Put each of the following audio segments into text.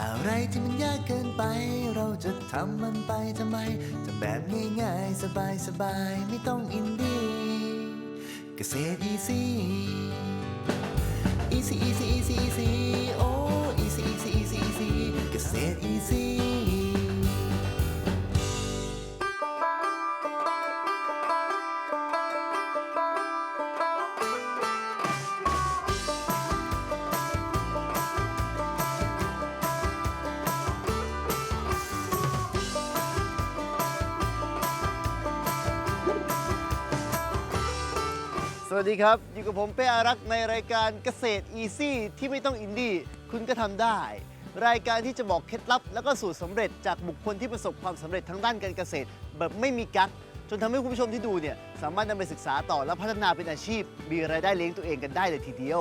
อะไรที่มันยากเกินไป เราจะทำมันไปทำไมทำแบบง่ายๆ สบายๆไม่ต้องอินดี้เกษตรอีซี่ easy easy easy easy โอ้ easy easy easy easy เกษตรอีซี่ วัสดีครับ อยู่กับผมเป้อารักษ์ในรายการเกษตรอีซี่ที่ไม่ต้องอินดี้คุณก็ทำได้ รายการที่จะบอกเคล็ดลับ แล้วก็สูตรสำเร็จจากบุคคลที่ประสบความสำเร็จทางด้านการเกษตร แบบไม่มีกั๊กจนทำให้คุณผู้ชมที่ดูเนี่ยสามารถนำไปศึกษาต่อและพัฒนาเป็นอาชีพ มีรายได้เลี้ยงตัวเองกันได้เลยทีเดียว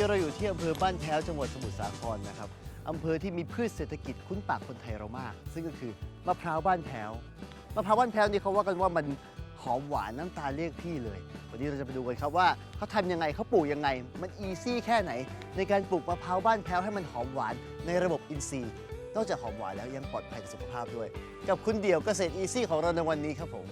นนี้เราอยู่ที่อำเภอบ้านแพ้วจังหวัดสมุทรสาครนะครับอำเภอที่มีพืชเศรษฐกิจคุ้นปากคนไทยเรามาก ซึ่งก็คือมะพร้าวบ้านแพ้วมะพร้าวบ้านแพ้วนี่เขาว่ากันว่ามันหอมหวานน้ำตาลเรียกพี่เลย วันนี้เราจะไปดูกันครับว่าเขาทำยังไงเขาปลูกยังไง มันอีซี่แค่ไหน ในการปลูกมะพร้าวบ้านแพ้วให้มันหอมหวานในระบบอินทรีย์ นอกจากหอมหวานแล้วยังปลอดภัยต่อสุขภาพด้วย กับคุณเดี่ยวเกษตรอีซี่ของเราในวันนี้ครับผม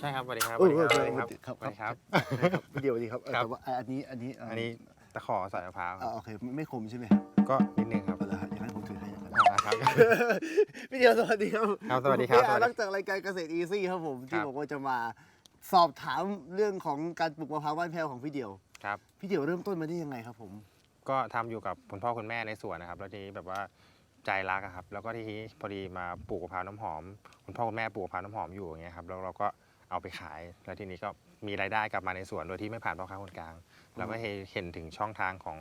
พี่เดี่ยวสวัสดีครับใช่ครับสวัสดีครับเออสวัสดีเออครับครับสวัสดีครับพี่เดี่ยวสวัสดีครับเออครับแต่ว่าอันนี้อันนี้เอันนี้ตะขอใส่มะพร้าวคอ่ารับโอเคไม่ไม่คมใช่ไหมก็นิดนึงครับเอาละฮะอย่างนั้นผมถือให้นะครับอ่าครับพี่เดียวสวัสดีครับครับสวัสดีครับพี่อาสวัสดีรักจากรายการเกษตรอีซี่ครับผมคที่รับบอกว่าจะมาสอบถามเรื่องของการปลูกมะพร้าวบ้านแพ้วของพี่เดียวครับพี่เดียวเริ่มต้นมาได้ยังไงครับผม ก็ทำอยู่กับคุณพ่อคุณแม่ในสวนนะครับ แล้วทีนี้แบบว่าใจรักอะครับ แล้วก็ทีนี้พอดีมาปลูกมะพร้าวน้ำหอม คุณพ่อคุณแม่ปลูกมะพร้าวน้ำหอมอยู่อย่างเงี้ยครับแล้วเราก็ เอาไปขาย แล้วทีนี้ก็มีรายได้กลับมาในสวนโดยที่ไม่ผ่านพ่อค้าคนกลาง เราก็เห็นถึงช่องทางของ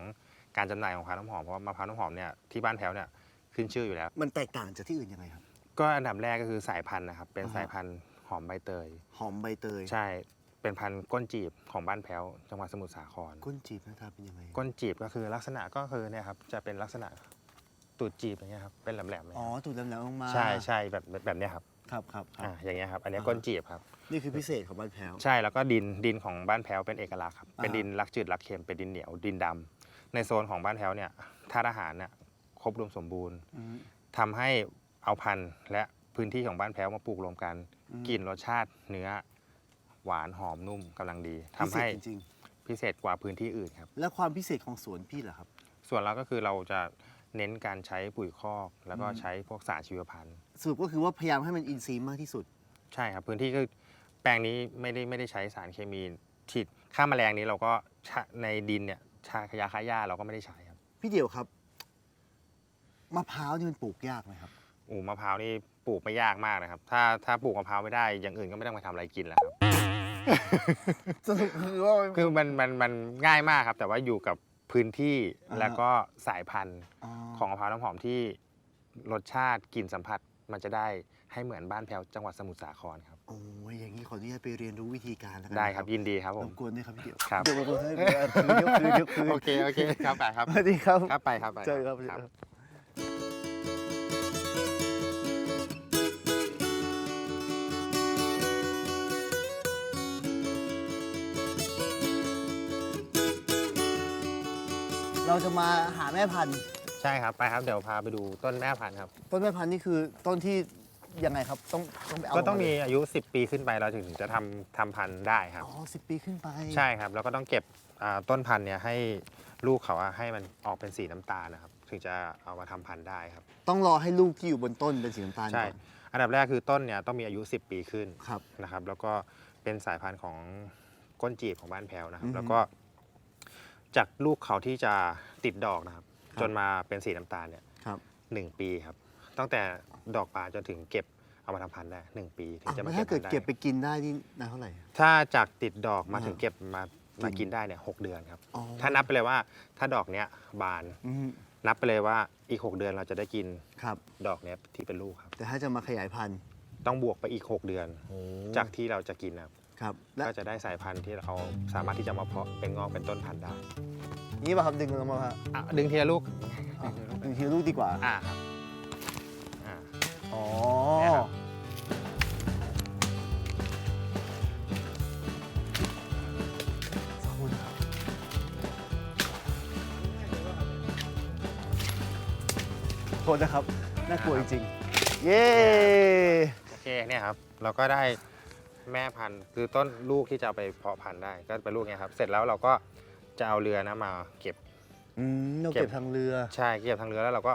การจำหน่ายของมะพร้าวน้ำหอมเพราะว่ามะพร้าวน้ำหอมเนี่ยที่บ้านแพ้วเนี่ยขึ้นชื่ออยู่แล้ว มันแตกต่างจากที่อื่นยังไงครับ ก็อันดับแรกก็คือสายพันธุ์นะครับ เป็นอ่าฮะสายพันธุ์หอมใบเตย หอมใบเตย ใช่ เป็นพันธุ์ก้นจีบของบ้านแพ้วจังหวัดสมุทรสาคร ก้นจีบหน้าตาเป็นยังไง ก้นจีบก็คือลักษณะก็คือเนี่ยครับจะเป็นลักษณะตูดจีบอย่างเงี้ยครับ เป็นแหลมๆเลยอ๋อตูดแหลมๆลงมา ใช่ใช่แบบแบบแบบเนี้ยครับ ครับครับครัอ่าบอย่างเงี้ยครับอันเนี้ยอ่าก้นจีบครับ นี่คือพิเศษของบ้านแพ้ว ใช่แล้วก็ดินดินของบ้านแพ้วเป็นเอกลักษณ์ครับเป็นอ่าดินรักจืดรักเค็มเป็นดินเหนียวดินดำในโซนของบ้านแพ้วเนี่ยธาตุอาหารเนี่ยครบรวมสมบูรณ์อืม ทำให้เอาพันธุ์และพื้นที่ของบ้านแพ้วมาปลูกรวมกันอืม กลิ่นรสชาติเนื้อหวานหอมนุ่มกำลังดีทำพิเศษให้จริงพิเศษกว่าพื้นที่อื่นครับ ๆ แล้วความพิเศษของสวนพี่เหรอครับ ส่วนเราก็คือเราจะ เน้นการใช้ปุ๋ยคอก แล้วก็อืมใช้พวกสารชีวพันธุ์ สรุปก็คือว่าพยายามให้มันอินทรีย์มากที่สุด ใช่ครับ พื้นที่ก็แปลงนี้ไม่ได้ไม่ได้ใช้สารเคมีฉีดฆ่าแมลงนี้เราก็ชะในดินเนี่ยชายาฆ่าหญ้าเราก็ไม่ได้ใช้ครับพี่เดียวครับมะพร้าวนี่มันปลูกยากไหมครับ อูมะพร้าวนี่ปลูกไม่ยากมากนะครับ ถ้าถ้าปลูกมะพร้าวไม่ได้ อย่างอื่นก็ไม่ต้องไปทำอะไรกินแล้วครับ สรุปคือว่าคือมันมันมันง่ายมากครับ แต่ว่าอยู่กับ พื้นที่อ่าฮะแล้วก็สายพันธุ์ของมะพร้าวน้ำหอมที่รสชาติกลิ่นสัมผัสมันจะได้ให้เหมือนบ้านแพ้วจังหวัดสมุทรสาครครับ โอ้ยอย่างนี้ขออนุญาตไปเรียนรู้วิธีการแล้วกัได้ครับยินดีครับผรม บกวนด้วยครับพี่เดียวครับ เดี๋ยวมาให้คืนยกคืนยกคืนโอเคโอเคครับไปครับสวัสดีครับ ครับไปครับไปเจอครับ ครับ เราจะมาหาแม่พันธุ์ใช่ครับไปครับเดี๋ยวพาไปดูต้นแม่พันธุ์ครับ ต้นแม่พันธุ์นี่คือต้นที่ยังไงครับต้องต้องไปเอาก็ต้องามีเลยอายุ 10 ปีขึ้นไปเราถึงจะทำทำพันธุ์ได้ครับ อ๋อสิบปีขึ้นไปใช่ครับ แล้วก็ต้องเก็บอ่าต้นพันธุ์เนี่ยให้ลูกเขาอะให้มันออกเป็นสีน้ำตาลนะครับ ถึงจะเอามาทำพันธุ์ได้ครับ ต้องรอให้ลูกที่อยู่บนต้นเป็นสีน้ำตาลใช่ ก่อนอันดับแรกคือต้นเนี่ยต้องมีอายุ 10 ปีขึ้นครับ นะครับ แล้วก็เป็นสายพันธุ์ของก้นจีบของบ้านแพ้วนะครัอืบอฮึ แล้วก็ จากลูกเขาที่จะติดดอกนะครับ ครับ จนมาเป็นสีน้ำตาลเนี่ยครับหนึ่งปีครับ ตั้งแต่ดอกบานจนถึงเก็บเอามาทำพันธุ์ได้หนึ่งปีถึงอะจะแล้มาวถ้าเกิดพันธุ์เก็บได้ไปกินได้นี่นานเท่าไหร่ ถ้าจากติดดอกมาอ่าถึงเก็บมามากินได้เนี่ยหกเดือนครับ อ๋อ ถ้านับไปเลยว่าถ้าดอกเนี้ยบานอืมนับไปเลยว่าอีก6เดือนเราจะได้กินครับ ดอกเนี้ยที่เป็นลูกครับ แต่ถ้าจะมาขยายพันธุ์ต้องบวกไปอีก6เดือน จากที่เราจะกินนะครับ ครับและก็จะได้สายพันธุ์ที่เราสามารถที่จะมาเพาะเป็นงอกเป็นต้นพันธุ์ได้นี่ป่ะครับดึงลงมาครับอะดึงทีละลูกอะดึงทีละลูกดีกว่าอ่าครับอ่า อ๋อเนี่ยครับ ขอบคุณครับโทษนะครับน่ากลัวจริงๆเย้ โอเคเนี่ยครับ เราก็ได้ แม่พันธุ์ คือต้นลูกที่จะเอาไปเพาะพันธุ์ได้ก็เป็นลูกเนี้ยครับ เสร็จแล้วเราก็จะเอาเรือนะมาเก็บ อืมเราเก็บเก็บ ทางเรือใช่เก็บทางเรือแล้วเราก็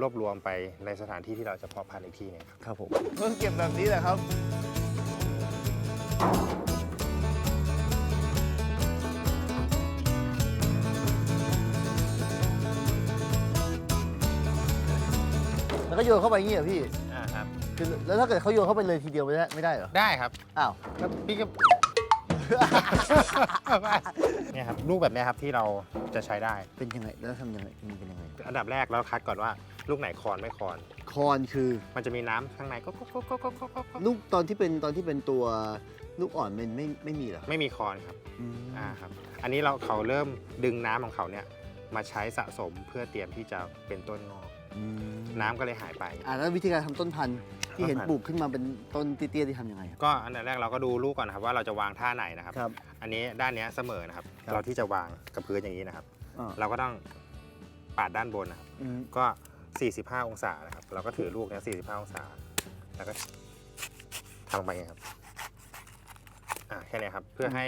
รวบรวมไปในสถานที่ที่เราจะเพาะพันธุ์อีกที่หนึงครับครับผมเพิ่งเก็บแบบนี้แหละครับ แล้วก็โยนเข้าไปอย่างนี้เหรอพี่อ่า ครับคือแล้วถ้าเกิดเขาโยนเข้าไปเลยทีเดียวไม่ได้ไม่ได้เหรอ ได้ครับอ้าว แล้วพี่ก็ เนี่ยครับลูกแบบเนี้ยครับที่เราจะใช้ได้ เป็นยังไง แล้วทำยังไงมันเป็นยังไง อันดับแรกเราคัดก่อนว่าลูกไหนคอนไม่คอน คอนคือมันจะมีน้ำข้างในก็ก็ก็ก็ก็ก็ก็ก็ลูกตอนที่เป็นตอนที่เป็นตัวลูกอ่อนมันไม่ไม่มีเหรอไม่มีคอนครับอืมอ่าครับ อันนี้เราเขาเริ่มดึงน้ำของเขาเนี่ยมาใช้สะสมเพื่อเตรียมที่จะเป็นต้นงอก อืมน้ำก็เลยหายไป อ่าแล้ววิธีการทำต้นพันธุ์ ที่เห็นต้นพันธุ์ปลูกขึ้นมาเป็นต้นเตี้ยๆที่ทำยังไงครับ ก็อันดับแรกเราก็ดูลูกก่อนนะครับว่าเราจะวางท่าไหนนะครับ ครับ อันนี้ด้านเนี้ยเสมอนะครับ ครับเราที่จะวางกับพื้นอย่างนี้นะครับ อ่า เราก็ต้องปาดด้านบนนะครับ อืมก็ 45 องศานะครับ เราก็ถือลูกเนี้ย45 องศา แล้วก็ทำลงไปอย่างเงี้ยครับอ่าแค่เนี้ยครับ เพื่อให้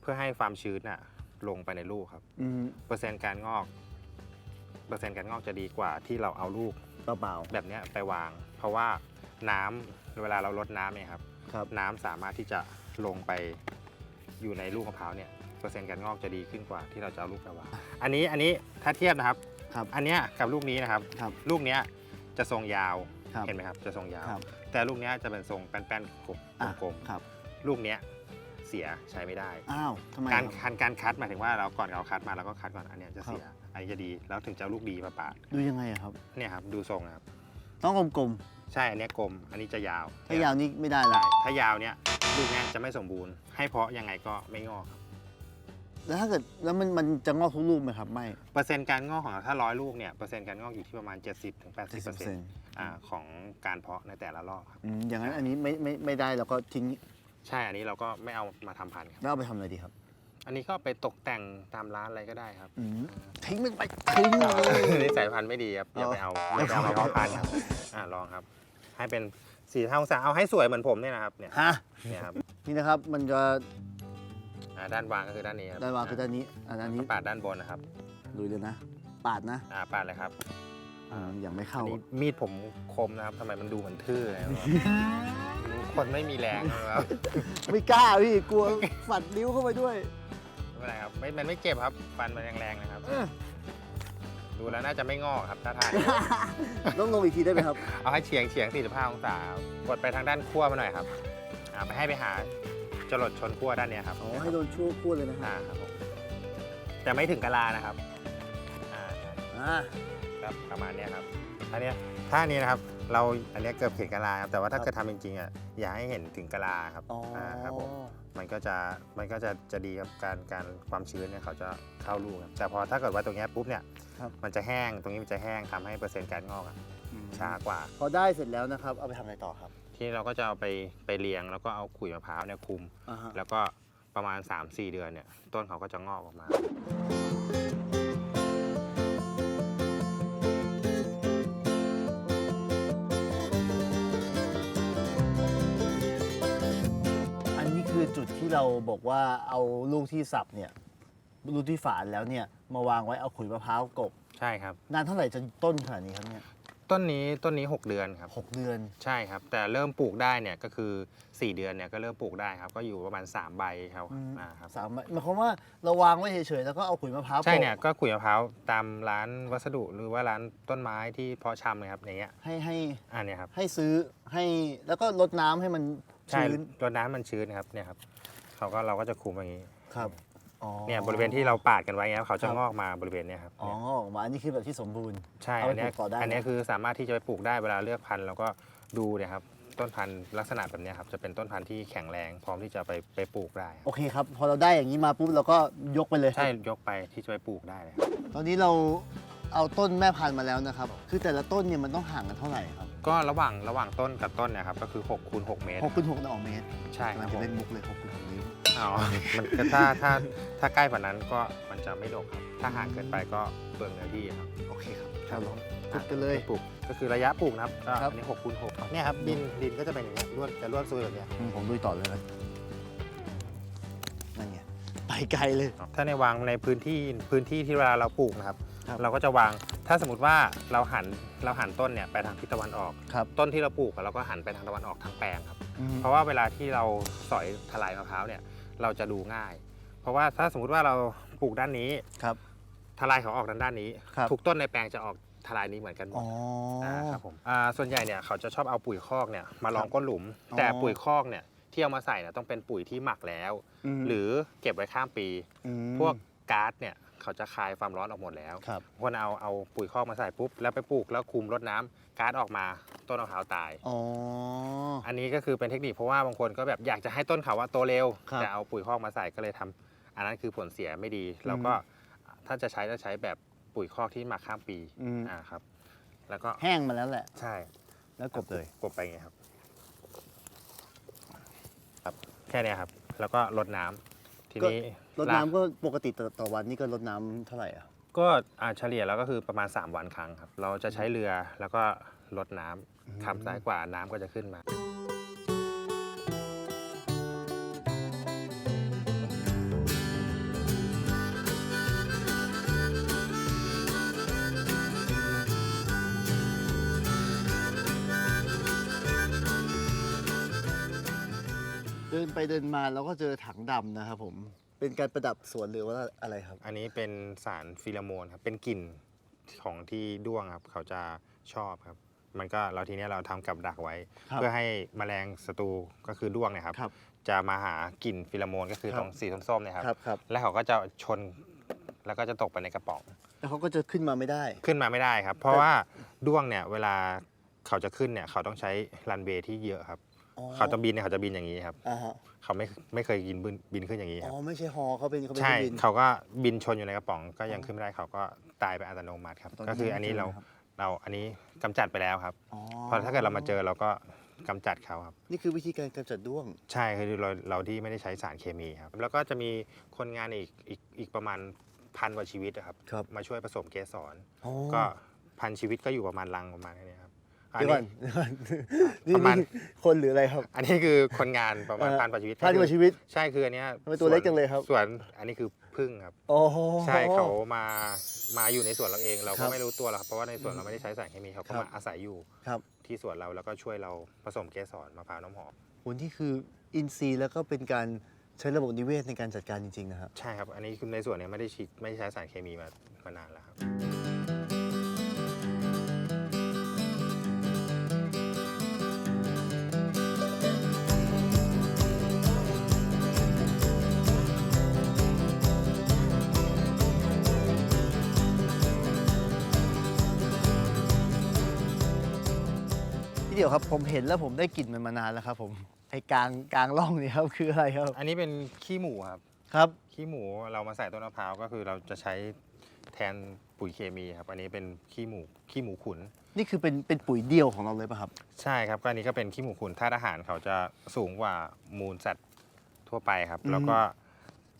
เพื่อให้ความชื้นน่ะลงไปในลูกครับ อืมเปอร์เซ็นต์การงอก เปอร์เซ็นต์การงอกจะดีกว่าที่เราเอาลูกเบาแบบเนี้ยไปวาง เพราะว่า น้ำเวลาเราลดน้ำเนี่ยครับๆครับ น้ำสามารถที่จะลงไปอยู่ในลูกมะพร้าวเนี่ยเปอร์เซ็นต์การงอกจะดีขึ้นกว่าที่เราจะเอาลูกไปวางอันนี้อันนี้ถ้าเทียบนะครับ ครับ อันเนี้ยกับลูกนี้นะครับ ครับ ลูกเนี้ยจะทรงยาวครับ เห็นไหมครับ จะทรงยาว ครับ แต่ลูกเนี้ยจะเป็นทรงแป้นๆกลมอะกลมครับ ๆลูกเนี้ยเสียใช้ไม่ได้ อ้าวทำไมการครับการการคัดหมายถึงว่าเราก่อนเราคัดมาเราก็คัดก่อนอันเนี้ยจะเสียอันนี้จะดีแล้วถึงจะเอาลูกดีมาปาดดูยังไงอะครับ เนี่ยครับดูทรงนะครับต้องกลม ใช่อันเนี้ยกลมอันนี้จะยาวๆถ้ายาวนี้ไม่ได้ใช่ละถ้ายาวเนี้ยลูกเนี้ยจะไม่สมบูรณ์ ให้เพาะยังไงก็ไม่งอกครับแล้วถ้าเกิดแล้วมันมันจะงอกทุกลูกไหมครับไม่เปอร์เซ็นต์การงอกของเราถ้าร้อยลูกเนี่ยเปอร์เซ็นต์การงอกอยู่ที่ประมาณ 70-80%ถึง80%เปอร์เซ็นต์อ่าของการเพาะในแต่ละรอบครับอืมอย่างนั้นอันนี้ไม่ไม่ไม่ได้เราก็ทิ้งใช่อันนี้เราก็ไม่เอามาทำพันธุ์ครับ แล้วเอาไปทำอะไรดีครับอันนี้ก็ไปตกแต่งตามร้านอะไรก็ได้ครับอืมทิ้งมันไปทิ้งเลยนี่สายพันธุ์ไม่ดีครับอย่าไปเอาไม่ไปเอาไปเพาะพันธุ์ครับอ่าลองครับ ให้เป็นสี่ห้าองศาเอาให้สวยเหมือนผมเนี่ยนะครับเนี่ยฮะเนี่ยครับนี่นะครับมันจะอ่าด้านวางก็คือด้านนี้ครับด้านวางคือด้านนี้อันนี้ปาดด้านบนนะครับดูเลยนะ ปาดนะอ่าปาดเลยครับอ่าอย่างไม่อัเข้านนี้มีดผมคมนะครับทำไมมันดูเหมือนทื่อเลยครับคนไม่มีแรงนะครับไม่กล้าพี่กลัวฝัดนิ้วเข้าไปด้วยไม่เป็นไรครับไม่มันไม่เจ็บครับฟันมันแรงๆนะครับเออ ดูแล้วน่าจะไม่งอกครับถ้าทาน ต้องลงอีกทีได้ไหมครับ เอาให้เฉียงเฉียง45องศาครับกดไปทางด้านขั้วมาหน่อยครับอ่าไปให้ไปหาจรดชนขั้วด้านเนี้ยครับอ๋อ ให้โดนชั่วพูดเลยนะครับอ่าครับผมแต่ไม่ถึงกะลานะครับอ่าอ่าครับประมาณเนี้ยครับอันเนี้ยถ้าอันนี้นะครับเราอันเนี้ยเกือบเห็นกะลาครับแต่ว่าถ้าครับเกิดทำจริงๆอะอย่าให้เห็นถึงกะลาครับอ๋ออครับผม มันก็จะมันก็จะจะดีครับการการความชื้นเนี่ยเขาจะเข้าลูกครับแต่พอถ้าเกิดว่าตรงเนี้ยปุ๊บเนี่ยครับมันจะแห้งตรงนี้มันจะแห้งทำให้เปอร์เซ็นต์การงอกอะอืมช้ากว่า พอได้เสร็จแล้วนะครับ เอาไปทำอะไรต่อครับที่เราก็จะเอาไปไปเลี้ยงแล้วก็เอาขุยมะพร้าวเนี่ยคลุม อ่าฮะ แล้วก็ประมาณ 3-4 เดือนเนี่ยต้นเขาก็จะงอกออกมา ที่เราบอกว่าเอาลูกที่สับเนี่ยลูกที่ฝานแล้วเนี่ยมาวางไว้เอาขุยมะพร้าวกบใช่ครับ นานเท่าไหร่จะต้นขนาดนี้ครับเนี่ยต้นนี้ต้นนี้ 6 เดือนครับ หกเดือน ใช่ครับ แต่เริ่มปลูกได้เนี่ยก็คือ 4 เดือนเนี่ยก็เริ่มปลูกได้ครับ ก็อยู่ประมาณ 3 ใบครับอืมอ่าครับสามหมายความว่าเราวางไว้เฉยๆแล้วก็เอาขุยมะพร้าวใช่โปะเนี่ยก็ขุยมะพร้าวตามร้านวัสดุหรือว่าร้านต้นไม้ที่เพาะชำนะครับอย่างเงี้ยให้ให้อันเนี้ยครับให้ซื้อให้แล้วก็ลดน้ำให้มันใช่ชื้นรดน้ำมันชื้นครับเนี่ยครับ เขาก็เราก็จะคุมอย่างนี้ครับอ๋อเนี่ยบริเวณที่เราปาดกันไว้เงี้ยเขาจะครับงอกมาบริเวณเนี้ยครับอ๋อเนี่ยออกมาอันนี้คือแบบที่สมบูรณ์ ใช่เอาไปอันเนี้ยปลูกต่อได้ อันเนี้ยนะคือสามารถที่จะไปปลูกได้เวลาเลือกพันธุ์แล้วก็ดูเนี่ยครับต้นพันธุ์ลักษณะแบบเนี้ยครับจะเป็นต้นพันธุ์ที่แข็งแรงพร้อมที่จะไปไปปลูกได้ครับโอเคครับ พอเราได้อย่างนี้มาปุ๊บเราก็ยกไปเลยใช่ยกไปที่จะไปปลูกได้เลยครับตอนนี้เราเอาต้นแม่พันธุ์มาแล้วนะครับ คือแต่ละต้นเนี่ยมันต้องห่างกันเท่าไหร่ครับก็ระหว่างระหว่างต้นกับต้นเนะครับก็คือ6คูณ6เมตรหกคูณหกต่อเมตรใช่คมัรันบจะผมเล่นมุกเลยหกคูณ หกนิ้วอ๋อมันก็ถ้าถ้าถ้าใกล้กว่านั้นก็มันจะไม่ดกครับ ถ้าห่างเกินไปก็เปลืองเนื้อที่ครับ โอเคครับครับเราปลูกกันเลยปลูกก็คือระยะปลูกนะครับก็ครับ อันนี้6คูณ6เนี่ยครับดินดินก็จะเป็นอย่างเงี้ยร่วนจะร่วนซุยแบบเนี้ยอืมผมดูต่อเลยนะนั่นไงไปไกลเลย ถ้าในวางในพื้นที่พื้นที่ที่เวลาเราปลูกนะครับ ครับ เราก็จะวาง ถ้าสมมติว่าเราหันเราหันต้นเนี่ยไปทางทิศตะวันออก ครับต้นที่เราปลูกอะเราก็หันไปทางตะวันออกทางแปลงครับ อืม เพราะว่าเวลาที่เราสอยทลายมะพร้าวเนี่ยเราจะดูง่าย เพราะว่าถ้าสมมุติว่าเราปลูกด้านนี้ครับทลายเขาออกด้านด้านนี้ครับ ทุกต้นในแปลงจะออกทลายนี้เหมือนกันหมอ๋ดอาครับผมอ่าส่วนใหญ่เนี่ยเขาจะชอบเอาปุ๋ยคอกเนี่ยมาลองก้นหลุมอ๋อแต่ปุ๋ยคอกเนี่ยที่เอามาใส่เนี่ยต้องเป็นปุ๋ยที่หมักแล้ว มหรือเก็บไว้ข้ามปี มพวกก๊าซเนี่ย เขาจะคายความร้อนออกหมดแล้วครับคนเอาเอาปุ๋ยคอกมาใส่ปุ๊บแล้วไปปลูกแล้วคุมรดน้ำก๊าซออกมาต้นมะพร้าวตาย อ๋อ อันนี้ก็คือเป็นเทคนิคเพราะว่าบางคนก็แบบอยากจะให้ต้นเขาว่าโตเร็วครับ แต่เอาปุ๋ยคอกมาใส่ก็เลยทำอันนั้นคือผลเสียไม่ดี แล้วก็ถ้าจะใช้จะใช้แบบปุ๋ยคอกที่หมักข้ามปีอืมอ่าครับ แล้วก็แห้งมาแล้วแหละ ใช่แล้วกบเลยกบไปไงครับ ครับ แค่เนี้ยครับ แล้วก็รดน้ำ ทีนี้รดน้ำก็ปกติต่อต่อวันนี่ก็รดน้ำเท่าไหร่อะก็อ่าเฉลี่ยแล้วก็คือประมาณ 3 วันครั้งครับ เราจะใช้เรือแล้วก็รดน้ำคำซ้ายกว่าน้ำก็จะขึ้นมา นไปเดินมาเราก็เจอถังดำนะครับผม เป็นการประดับสวนหรือว่าอะไรครับ อันนี้เป็นสารฟิโลโมนครับ เป็นกลิ่นของที่ด้วงครับ เขาจะชอบครับ มันก็เราทีเนี้ยเราทำกับดักไว้ ครับเพื่อให้แมลงศัตรูก็คือด้วงเนี่ยครับ ครับจะมาหากลิ่นฟิโลโมนก็คือครับ ตรงสีส้มๆเนี่ยครับ ครับครับแล้วเขาก็จะชนแล้วก็จะตกไปในกระป๋อง แล้วเขาก็จะขึ้นมาไม่ได้ ขึ้นมาไม่ได้ครับ เพราะว่าด้วงเนี่ยเวลาเขาจะขึ้นเนี่ยเขาต้องใช้รันเวย์ที่เยอะครับ อ๋อ เขาจะบินเนี่ยเขาจะบินอย่างนี้ครับ อ่าฮะเขาไม่ไม่เคยบินบินบินขึ้นอย่างนี้คอ๋รับ อไม่ใช่ฮอเขาเป็นเขาเป็นใช่เครื่องบิน เขาก็บินชนอยู่ในกระป๋องก็ยังขึ้นไม่ได้เขาก็ตายไปอัตโนมัติครับ ตอนนี้ก็คืออันนี้เราไม่เจอนะครับ เราอันนี้กำจัดไปแล้วครับอ๋อพอถ้าเกิดเรามาเจอเราก็กำจัดเขาครับ นี่คือวิธีการกำจัดด้วง ใช่คือเราเราที่ไม่ได้ใช้สารเคมีครับ แล้วก็จะมีคนงานอีกอีกอีกประมาณพันกว่าชีวิตนะครับ ครับ มาช่วยผสมเกสร อ๋อก็พันชีวิตก็อยู่ประมาณรังประมาณนี้ครับ อันเดี๋ยวก่อนนี้เดี๋ยวก่อนนี่ประมาณ นี่คนหรืออะไรครับ อันนี้คือคนงานประมาณเอ่อพันกว่าชีวิตพันกว่าชีวิต ใช่คืออันเนี้ยทำไมตัวเล็กจังเลยครับ ส่วนอันนี้คือพึ่งครับโอ้โหใช่เขามามาอยู่ในสวนเราเอง เราครัก็บไม่รู้ตัวหรอกครับเพราะว่าในสวนเราไม่ได้ใช้สารเคมีเขาก็ครับ มาอาศัยอยู่ครับที่สวนเราแล้วก็ช่วยเราผสมเกสรมะพร้าวน้ำหอมโหนี่คืออินทรีย์แล้วก็เป็นการใช้ระบบนิเวศในการจัดการจริงๆนะครับ ใช่ครับ อันนี้คือในสวนเนี่ยไม่ได้ฉีดไม่ได้ใช้สารเคมีมามานานแล้วครับ เดี่ยวครับ ผมเห็นแล้วผมได้กลิ่นมันมานานแล้วครับ ผมไอ้กลางกลางร่องนี่ครับคืออะไรครับอันนี้เป็นขี้หมูครับ ครับขี้หมูเรามาใส่ต้นมะพร้าวก็คือเราจะใช้แทนปุ๋ยเคมีครับ อันนี้เป็นขี้หมูขี้หมูขุน นี่คือเป็นเป็นปุ๋ยเดียวของเราเลยป่ะครับ ใช่ครับก็อันนี้ก็เป็นขี้หมูขุนธาตุอาหารเขาจะสูงกว่ามูลสัตว์ทั่วไปครับอืมแล้วก็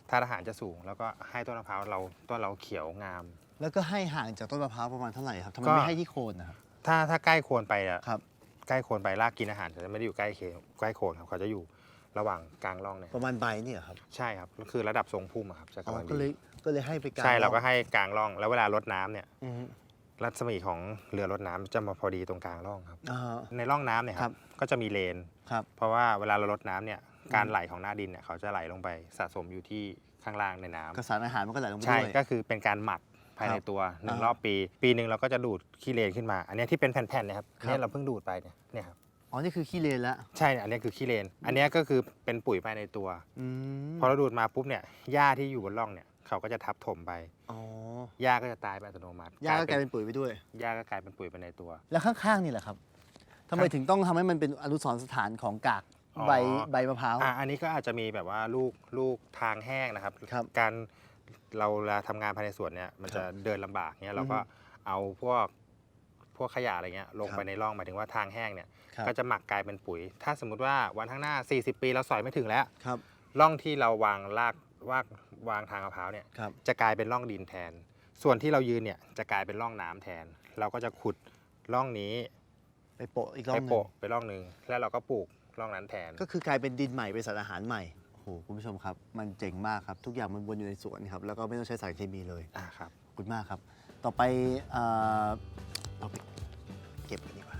ธาตุอาหารจะสูง แล้วก็ให้ต้นมะพร้าวเราต้นเราเขียวงาม แล้วก็ให้ห่างจากต้นมะพร้าวประมาณเท่าไหร่ครับทำไมก็ ไม่ให้ที่โคนนะครับถ้าถ้าใกล้โคนไปอะครับ ใกล้โคนไปรากกินอาหารเขาจะไม่ได้อยู่ใกล้เคใกล้โคนครับเขาจะอยู่ระหว่างกลางร่องเนี่ยประมาณใบเนี่ยเหรอครับใช่ครับก็คือระดับทรงพุ่มอะครับจะอ๋อกำลังก็เลยดีก็เลยให้ไปกลางใช่เราก็องให้กลางร่องแล้วเวลารดน้ำเนี่ยอือฮึรัศมีของเรือรดน้ำจะมาพอดีตรงกลางร่องครับ อ่าฮะ ในร่องน้ำเนี่ยคครัรับ บก็จะมีเลน ครับ เพราะว่าเวลาเรารดน้ำเนี่ยการไหลของหน้าดินเนี่ยเขาจะไหลลงไปสะสมอยู่ที่ข้างล่างในน้ำกระสารอาหารมันก็ไหลลงไปใช่ด้วยก็คือเป็นการหมัก ภายในครับตัวหนึ่งอ่ารรอบปี ปีหนึ่งเราก็จะดูดขี้เลนขึ้นมา อันเนี้ยที่เป็นแผ่นๆเนะครับครับ เนี่ยเราเพิ่งดูดไปเนี่ยเนี่ยครับอ๋อ นี่คือขี้เลนแล้วใช่อันนี้คือขี้เลน อันนี้ก็คือเป็นปุ๋ยภายในตัว อืมพอเราดูดมาปุ๊บเนี่ยหญ้าที่อยู่บนร่องเนี่ยเขาก็จะทับถมไปอ๋อหญ้าก็จะตายไปอัตโนมัติหญ้าก็กลายเป็นปุ๋ยไปด้วย หญ้าก็กลายเป็นปุ๋ยไปในตัว แล้วข้างๆนี่แหละครับทำไมถึงต้องทำให้มันเป็นอนุสรณ์สถานของกากอ๋อ ใบใบมะพร้าว อะอันนี้ก็อาจจะมีแบบว่าลูกลูกทางแห้งนะครับ ครับ การ เราเวลาทำงานภายในสวนเนี่ยมันจะเดินลำบากเนี่ยเราก็อือฮึเอาพวกพวกขยะอะไรเงี้ยลงครับไปในร่องหมายถึงว่าทางแห้งเนี่ยครับก็จะหมักกลายเป็นปุ๋ย ถ้าสมมุติว่าวันข้างหน้า 40 ปีเราสอยไม่ถึงแล้วครับร่องที่เราวางรากวางวางทางมะพร้าวเนี่ยครับ จะกลายเป็นร่องดินแทน ส่วนที่เรายืนเนี่ยจะกลายเป็นร่องน้ำแทน เราก็จะขุดร่องนี้ไปโปะอีกรอไปบหนึงโปะไปร่องหนึ่งแล้วเราก็ปลูกร่องนั้นแทน ก็คือกลายเป็นดินใหม่เป็นสารอาหารใหม่โอ้โห คุณผู้ชมครับ มันเจ๋งมากครับ ทุกอย่างมันวนอยู่ในสวนครับ แล้วก็ไม่ต้องใช้สารเคมีเลย อ่าครับ ขอบคุณมากครับ ต่อไปเอ่อเอาไปเก็บกันดีกว่า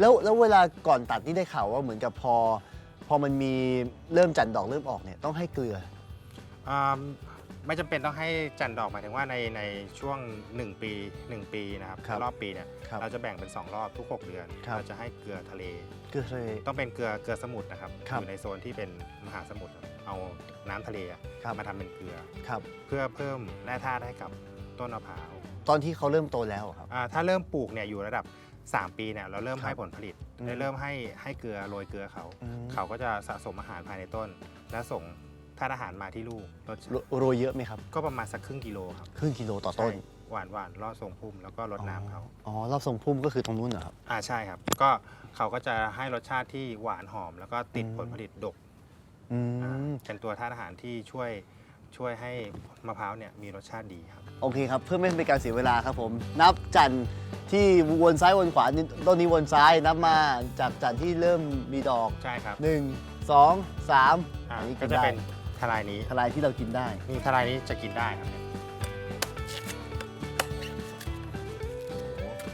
แล้วแล้วเวลาก่อนตัดนี่ได้ข่าวว่าเหมือนกับพอ พอมันมีเริ่มจันทร์ดอกเริ่มออกเนี่ยต้องให้เกลือ อ่าไม่จำเป็นต้องให้จันทร์ดอกหมายถึงว่าในในช่วง 1 ปี 1 ปีนะครับครับรอบปีเนี่ยครับเราจะแบ่งเป็น 2 รอบทุก 6 เดือน ครับ เราจะให้เกลือทะเล เกลือทะเลต้องเป็นเกลือเกลือสมุทรนะครับ ครับ อยู่ในโซนที่เป็นมหาสมุทรครับ เอาน้ำทะเลอะครับ มาทำเป็นเกลือ ครับ เพื่อเพิ่มแร่ธาตุให้กับต้นมะพร้าวตอนที่เขาเริ่มโตแล้วอะครับ อ่าถ้าเริ่มปลูกเนี่ยอยู่ระดับ 3 ปีเนี่ยเราเริ่มครับให้ผลผลิตอืม ได้เริ่มให้ให้เกลือโรยเกลือเขา อืมเขาก็จะสะสมอาหารภายในต้น และส่งธาตุอาหารมาที่ลูกรสชาโรติโรยเยอะไหมครับ ก็ประมาณสักครึ่งกิโลครับครึ่งกิโลต่อต้นใช่หวานหวานล่อทรงพุ่มแล้วก็รดน้ำเขา อ๋อรอบทรงพุ่มก็คือตรงนู้นเหรอครับ อ่าใช่ครับ ก็เขาก็จะให้รสชาติที่หวานหอม แล้วก็ติดอืม ผลผลิตดก อือ่ามเป็นตัวธาตุอาหารที่ช่วยช่วยให้มะพร้าวเนี่ยมีรสชาติดีครับ โอเคครับ เพื่อไม่ให้เป็นการเสียเวลาครับผม นับจันทร์ที่วนซ้ายวนขวานี่ต้นนี้วนซ้ายนับมาจากจันทร์ที่เริ่มมีดอก ใช่ครับ1 2 3อ่าอันนี้ก็กินจะได้เป็นทลายนี้ทลายที่เรากินได้ นี่ทลายนี้จะกินได้ครับ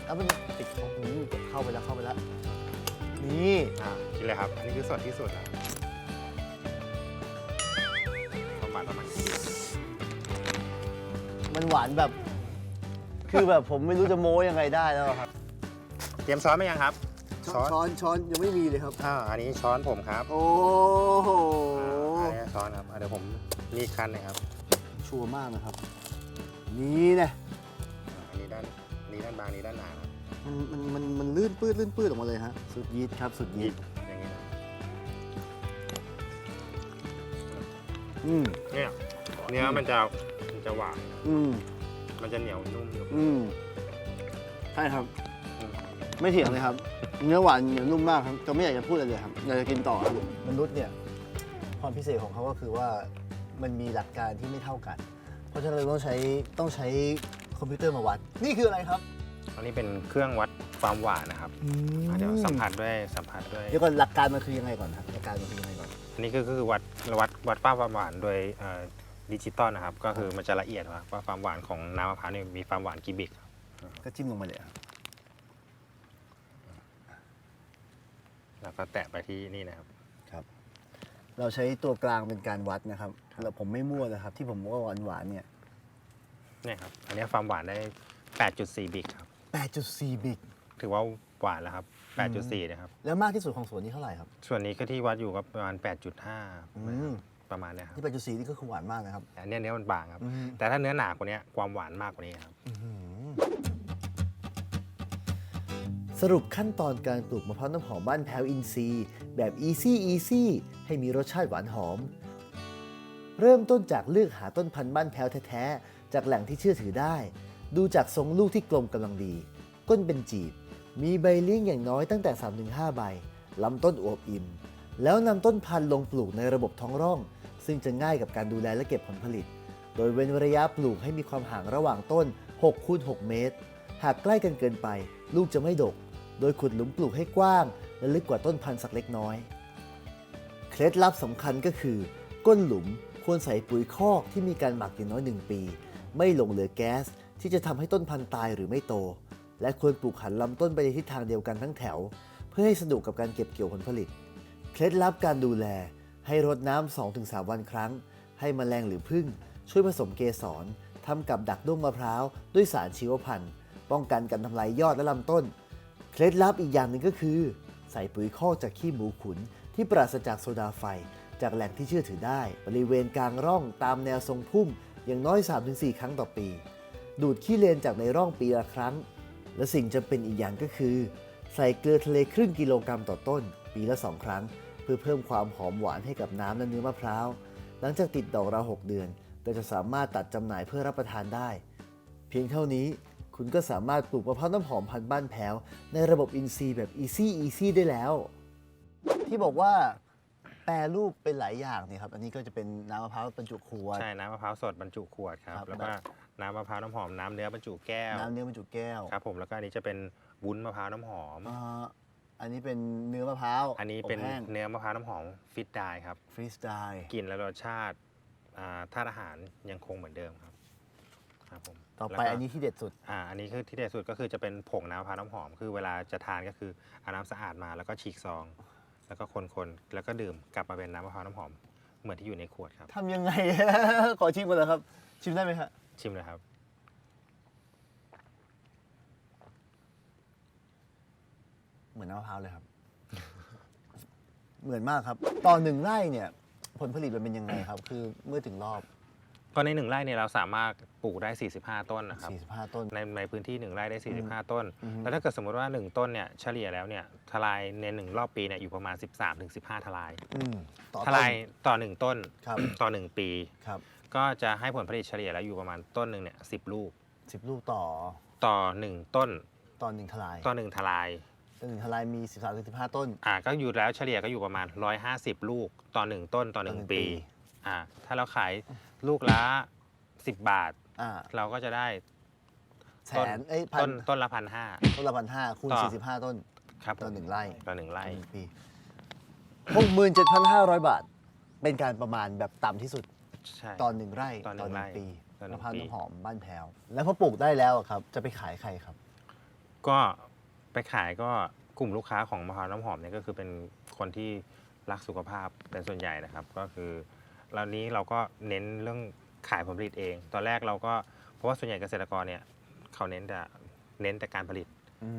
แล้วมันติดของอืมเข้าไปแล้วเข้าไปแล้ว นี่ อ่ากินเลยครับ อันนี้คือสดที่สุดแล้ว มันหวานแบบ คือแบบผมไม่รู้จะโม้ยังไงได้แล้วครับเตรียมช้อนไหมยังครับช้อนช้อนยังไม่มีเลยครับ อ่าอันนี้ช้อนผมครับโอ้โหอ่าอันนี้ช้อนครับอ่าเดี๋ยวผมมีคันนะครับชัวร์มากนะครับ นี่นะอ่าอันนี้ด้านอันนี้ด้านบางอันนี้ด้านหนาครับมันมันมันมันลื่นปื้ดลื่นปื้ดออกมาเลยฮะสุดยีดครับสุดหยียิดบอย่างนี้นะอืมเนี่ยเนื้อมันจะมัน จะหวาน อืมมันจะเหนียวนุ่มอยู่อืมใช่ครับอืมไม่เถียงเลยครับ เนื้อหวานเหนียวนุ่มมากครับจะไม่อยากจะพูดอะไรเลยครับอยากจะกินต่อครับ มนุษย์เนี่ยความพิเศษของเขาก็คือว่ามันมีหลักการที่ไม่เท่ากัน เพราะฉะนั้นเราต้องใช้ต้องใช้คอมพิวเตอร์มาวัด นี่คืออะไรครับอันนี้เป็นเครื่องวัดความหวานนะครับอ่าเดี๋ยวสัมผัสด้วยสัมผัสด้วย เดี๋ยวก่อนหลักการมันคือยังไงก่อนครับหลักการมันคือยังไงก่อนอันนี้ก็คือวัดวัดวัดความหวานโดยเอ่อ ดิจิตอลนะครับ ก็คือมันจะละเอียดว่าว่าความหวานของน้ำมะพร้าวเนี่ยมีความหวานกี่บิกครับก็จิ้มลงมาเลยครับแล้วก็แตะไปที่นี่นะครับ เราใช้ตัวกลางเป็นการวัดนะครับแล้วผมไม่มั่วนะครับ ที่ผมว่าหวานหวานๆเนี่ย เนี่ยครับ อันนี้ความหวานได้ 8.4 บิกครับ 8.4 บิก ถือว่าหวานแล้วครับ 8.4 นะครับ แล้วมากที่สุดของสวนนี้เท่าไหร่ครับ ส่วนนี้ก็ที่วัดอยู่ก็ประมาณอืม8.5 ประมาณเนี้ยครับที่8.4นี่ก็คือหวานมากนะครับอันเนี้ยเนื้อมันบางครับ อืมแต่ถ้าเนื้อหนากว่านี้ความหวานมากกว่านี้ครับ สรุปขั้นตอนการปลูกมะพร้าวน้ำหอมบ้านแพ้วอินซีย์ แบบ easy easy ให้มีรสชาติหวานหอม เริ่มต้นจากเลือกหาต้นพันธุ์บ้านแพ้วแท้ๆ จากแหล่งที่เชื่อถือได้ ดูจากทรงลูกที่กลมกำลังดี ก้นเป็นจีบ มีใบเลี้ยงอย่างน้อยตั้งแต่ 3-5 ใบลำต้นอวบอิ่ม แล้วนำต้นพันธุ์ลงปลูกในระบบท้องร่อง ซึ่งจะง่ายกับการดูแลและเก็บผลผลิต โดยเว้นระยะปลูกให้มีความห่างระหว่างต้น6คูณ6เมตร หากใกล้กันเกินไป ลูกจะไม่ดก โดยขุดหลุมปลูกให้กว้าง และลึกกว่าต้นพันธุ์สักเล็กน้อย เคล็ดลับสำคัญก็คือ ก้นหลุมควรใส่ปุ๋ยคอกที่มีการหมักอย่างน้อย 1 ปี ไม่หลงเหลือแก๊สที่จะทำให้ต้นพันธุ์ตายหรือไม่โต และควรปลูกหันลำต้นไปในทิศทางเดียวกันทั้งแถว เพื่อให้สะดวกกับการเก็บเกี่ยวผลผลิต เคล็ดลับการดูแล ให้รดน้ำ2-3 วันครั้ง ให้มแมลงหรือผึ้งช่วยผสมเกสรทำกับดักด้วงมะพร้าวด้วยสารชีวพันธุ์ป้องกันการทำลายยอดและลำต้น เคล็ดลับอีกอย่างหนึ่งก็คือ ใส่ปุ๋ยคอกจากขี้หมูขุน ที่ปราศจากโซดาไฟ จากแหล่งที่เชื่อถือได้ บริเวณกลางร่องตามแนวทรงพุ่ม อย่างน้อย 3-4 ครั้งต่อปี ดูดขี้เลนจากในร่องปีละครั้ง และสิ่งจำเป็นอีกอย่างก็คือ ใส่เกลือทะเลครึ่งกิโลกรัมต่อต้น ปีละ2ครั้ง พื่อเพิ่มความหอมหวานให้กับน้ำและเนื้อมะพร้าว หลังจากติดดอกราว6เดือนก็จะสามารถตัดจำหน่ายเพื่อรับประทานได้ เพียงเท่านี้คุณก็สามารถปลูกมะพร้าวน้ำหอมพันธุ์บ้านแพ้ว ในระบบอินทรีย์แบบ easy easy ได้แล้ว ที่บอกว่าแปรรูปเป็นหลายอย่างเนี่ยครับ อันนี้ก็จะเป็นน้ำมะพร้าวบรรจุขวด ใช่ น้ำมะพร้าวสดบรรจุขวดครับ ครับ แล้วก็น้ำมะพร้าวน้ำหอมน้ำเนื้อบรรจุแก้วน้ำเนื้อบรรจุแก้วครับผมแล้วก็อันนี้จะเป็นวุ้นมะพร้าวน้ำหอม อ่า อันนี้เป็นเนื้อมะพร้าวอันนี้เป็นบแห้งเนื้อมะพร้าวน้ำหอมฟิตได้ครับฟรีสไตล์กลิ่นและรสชาติอ่าธาตุอาหารยังคงเหมือนเดิมครับครับผมต่อแล้วไปก็อันนี้ที่เด็ดสุด อ่าอันนี้คือที่เด็ดสุดก็คือจะเป็นผงน้ำมะพร้าวน้ำหอม คือเวลาจะทานก็คือเอาน้ำสะอาดมาแล้วก็ฉีกซอง แล้วก็คนๆแล้วก็ดื่มกลับมาเป็นน้ำมะพร้าวน้ำหอม เหมือนที่อยู่ในขวดครับ ทำยังไง ขอชิมก่อนเลยครับ ชิมได้ไหมฮะชิมเลยครับ เหมือนน้ำมะพร้าวเลยครับ เหมือนมากครับต่อหนึ่งไร่เนี่ย ผลผลิตมันเป็นยังไงครับ คือเมื่อถึงรอบก็ในหนึ่งไร่เนี่ยเราสามารถปลูกได้ 45 ต้นนะครับ 45 ต้น ในในพื้นที่หนึ่งไร่ได้ 45 ต้น อืม แล้วถ้าเกิดสมมติว่า 1 ต้นเนี่ยเฉลี่ยแล้วเนี่ยทลายในหนึ่งรอบปีเนี่ยอยู่ประมาณ 13-15 ทลาย อืมต่อทลายต่อ 1 ต้น ครับ ต่อ 1 ปี ครับก็จะให้ผลผลิตเฉลี่ยแล้วอยู่ประมาณต้นหนึ่งเนี่ยสิลูกสิบลูกต่อต่อ 1 ต้นต่อหนึ่งทลาย ต่อ 1 ทลาย ต่อหนึ่งทลายมี 13ถึง15 ต้น อ่าก็อยู่แล้วเฉลี่ยก็อยู่ประมาณ 150 ลูกต่อ 1 ต้นต่อ ต่อหนึ่ง1 ปี ปีอ่าถ้าเราขายลูกละ 10 บาท อ่าเราก็จะได้ แสต้นนเอ้ยพัต้นนต้นละพันห้า ต้นละพันห้าคูณต่อ45ต้น ครับต่อหนึ่งไร่ ต่อหนึ่งไร่ต่อหนึ่งปีหกหมื่นเจ็ดพันห้าร้อยบาท เป็นการประมาณแบบต่ำที่สุดใช่ต่อหนึ่งไร่ต่อหนึ่งไร่ปีต่อหนึ่มะงพร้าวปี น้ำหอมบ้านแพ้วแล้วพอปลูกได้แล้วอะครับ จะไปขายใครครับ ก็ ไปขายก็กลุ่มลูกค้าของมะพร้าวน้ำหอมเนี่ยก็คือเป็นคนที่รักสุขภาพเป็นส่วนใหญ่นะครับ ก็คือแล้วนี้เราก็เน้นเรื่องขายผลผลิตเอง ตอนแรกเราก็เพราะว่าส่วนใหญ่เกษตรกรเนี่ยเขาเน้นแต่เน้นแต่การผลิต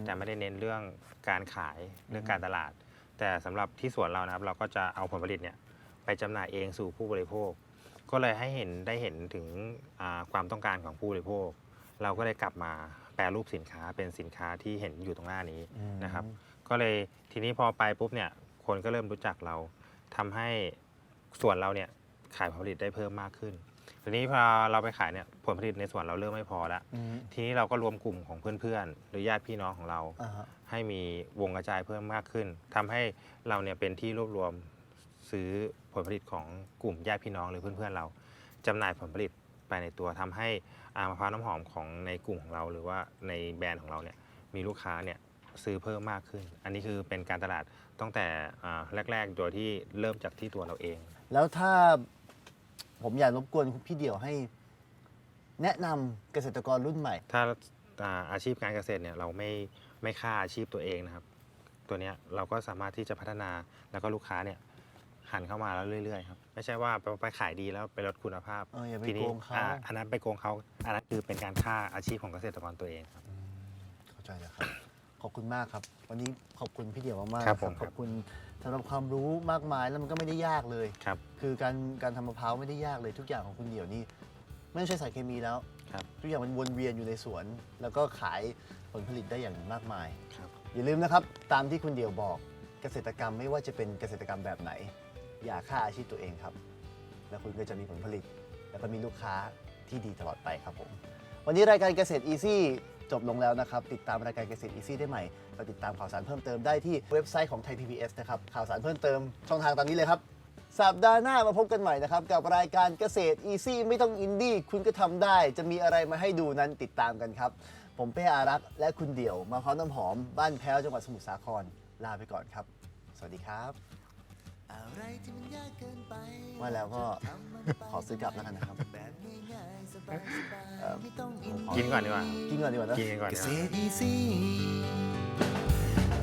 แต่ไม่ได้เน้นเรื่องการขายเรื่องการตลาด แต่สำหรับที่สวนเรานะครับ เราก็จะเอาผลผลิตเนี่ยไปจำหน่ายเองสู่ผู้บริโภค ก็เลยให้เห็นได้เห็นถึงอ่าความต้องการของผู้บริโภค เราก็เลยกลับมาแปรรูปสินค้าเป็นสินค้าที่เห็นอยู่ตรงหน้านี้อืมนะครับ ก็เลยทีนี้พอไปปุ๊บเนี่ยคนก็เริ่มรู้จักเราทำให้ส่วนเราเนี่ยขายผลผลิตได้เพิ่มมากขึ้น ทีนี้พอเราไปขายเนี่ยผลผลิตในสวนเราเริ่มไม่พอแล้วอืมทีนี้เราก็รวมกลุ่มของเพื่อนๆ หรือญาติพี่น้องของเราอ่าฮะให้มีวงกระจายเพิ่มมากขึ้นทำให้เราเนี่ยเป็นที่รวบรวมซื้อผลผลิตของกลุ่มญาติพี่น้องหรือเพื่อนๆเราจำหน่ายผลผลิตไปในตัวทำให้อามะพร้าวน้ำหอมของในกลุ่มของเรา หรือว่าในแบรนด์ของเราเนี่ยมีลูกค้าเนี่ยซื้อเพิ่มมากขึ้น อันนี้คือเป็นการตลาดตั้งแต่อ่าแรก ๆ โดยที่เริ่มจากที่ตัวเราเอง แล้วถ้าผมอยากรบกวนพี่เดี่ยวให้ แนะนำเกษตรกรรุ่นใหม่ ถ้าอ่าอาชีพการเกษตรเนี่ยเราไม่ไม่ฆ่าอาชีพตัวเองนะครับ ตัวเนี้ยเราก็สามารถที่จะพัฒนาแล้วก็ลูกค้าเนี่ย หันเข้ามาแล้วเรื่อยๆครับไม่ใช่ว่าไปไปขายดีแล้วไปลดคุณภาพเอออย่าไปทีนี้โกงเขาอ่อันนั้นไปโกงเขาอันนั้นคือเป็นการฆ่าอาชีพของเกษตรกรตัวเองครับเข้าใจแล้วครับ ขอบคุณมากครับ วันนี้ขอบคุณพี่เดี่ยวมากๆครับนะผมขอบคุณสำหรับความรู้มากมายแล้วมันก็ไม่ได้ยากเลย ครับ คือการการทำมะพร้าวไม่ได้ยากเลยทุกอย่างของคุณเดี่ยวนี่ไม่ต้องใช้สารเคมีแล้วครับ ทุกอย่างมันวนเวียนอยู่ในสวน แล้วก็ขายผลผลิตได้อย่างมากมาย ครับ อย่าลืมนะครับ ตามที่คุณเดี่ยวบอกเกษตรกรรมไม่ว่าจะเป็นเกษตรกรรมแบบไหน อย่าฆ่าอาชีพตัวเองครับ แล้วคุณก็จะมีผลผลิต แล้วก็มีลูกค้าที่ดีตลอดไปครับผม วันนี้รายการเกษตรอีซี่จบลงแล้วนะครับ ติดตามรายการเกษตรอีซี่ได้ใหม่เราติดตามข่าวสารเพิ่มเติมได้ที่เว็บไซต์ของไทย PBS นะครับ ข่าวสารเพิ่มเติมช่องทางตามนี้เลยครับ สัปดาห์หน้ามาพบกันใหม่นะครับ กับรายการเกษตรอีซี่ไม่ต้องอินดี้คุณก็ทำได้ จะมีอะไรมาให้ดูนั้นติดตามกันครับ ผมเป้อารักษ์และคุณเดี่ยวมาพร้อมน้ำหอมบ้านแพ้วจังหวัดสมุทรสาครลาไปก่อนครับ สวัสดีครับ อะไรที่มันยากเกินไปว่าแล้วก็ทำมันไปขอซื้อกลับแล้วกันนะครับแบบง่ายๆสบายเอ่อๆไม่ต้องอินกินก่อนดีกว่า กินก่อนดีกว่านะกินกันก่อนเกดีกษว่าตร easy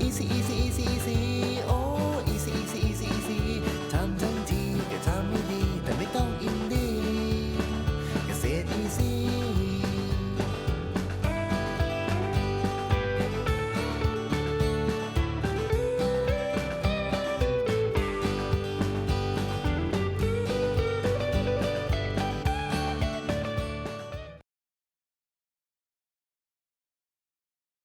easy easy easy easy โอ้